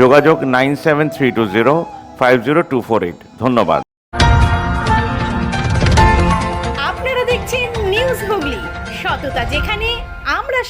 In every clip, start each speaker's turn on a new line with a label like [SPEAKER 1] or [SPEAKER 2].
[SPEAKER 1] যোগাযোগ nine seven three two zero five zero two four eight. ধন্যবাদ।
[SPEAKER 2] আপনারা দেখছেন নিউজ হুগলি। সততা যেখানে, আমরা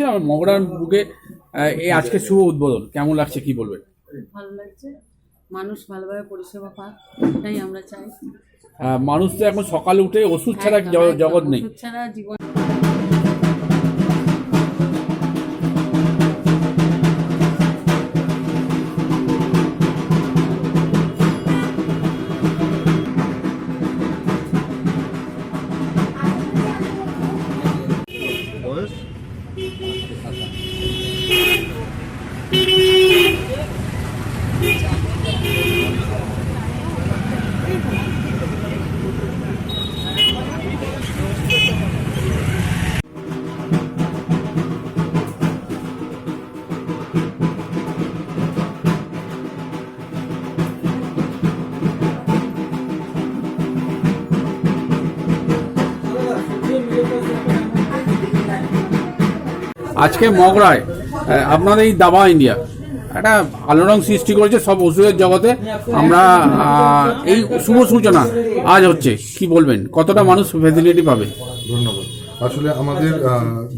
[SPEAKER 3] করেছে আর মগরার বুকে এই আজকে শুভ উদ্বোধন। কেমন লাগছে কি বলবেন
[SPEAKER 4] ভালো লাগছে। মানুষ ভালোভাবে পরিষেবা পাক এটাই আমরা চাই।
[SPEAKER 3] মানুষ তো এখন সকালে উঠে ওষুধ ছাড়া। জগৎ নেই।
[SPEAKER 4] ওষুধ ছাড়া জীবন Malam.
[SPEAKER 3] আজকে মগরায় আপনাদের এই দাবা ইন্ডিয়া, একটা আলোড়ন সৃষ্টি করেছে সব ওষুধের জগতে। আমরা এই শুভ সূচনা আজ হচ্ছে, কি বলবেন? কতটা মানুষ ফেসিলিটি পাবে?
[SPEAKER 5] ধন্যবাদ। আসলে আমাদের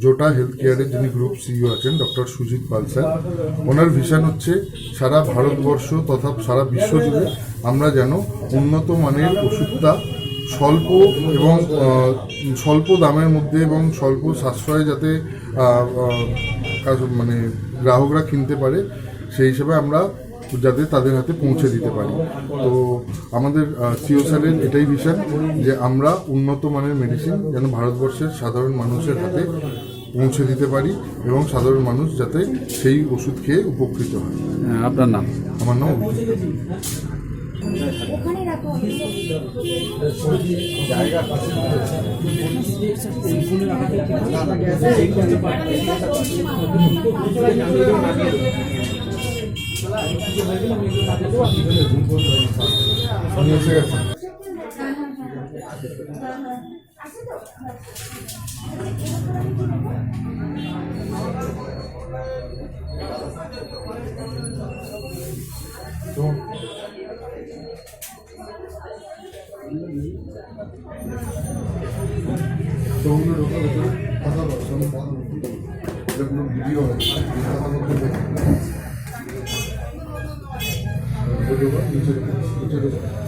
[SPEAKER 5] জোটা হেলথ কেয়ারের যিনি গ্রুপ সিইও আছেন, ডক্টর সুজিত পাল স্যার, ওনার ভিশন হচ্ছে সারা ভারতবর্ষ তথা সারা বিশ্ব জুড়ে আমরা যেন উন্নত মানের ওষুধটা স্বল্প এবং স্বল্প দামের মধ্যে এবং স্বল্প সাশ্রয়ে যাতে মানে গ্রাহকরা কিনতে পারে সেই হিসেবে আমরা যাতে তাদের হাতে পৌঁছে দিতে পারি। তো আমাদের সিও স্যারের এটাই ভিশন যে আমরা উন্নত মানের মেডিসিন যেন ভারতবর্ষের সাধারণ মানুষের হাতে পৌঁছে দিতে পারি এবং সাধারণ মানুষ যাতে সেই ওষুধ খেয়ে উপকৃত হয়।
[SPEAKER 3] আপনার নাম?
[SPEAKER 5] আমার নাম অভিজিৎ। উনি এসে গেছেন তো। 정리로 가서 받아봐. 저는 받아놓고. 근데 그럼 미디어 받아놓고. 저기가 인터넷, 인터넷.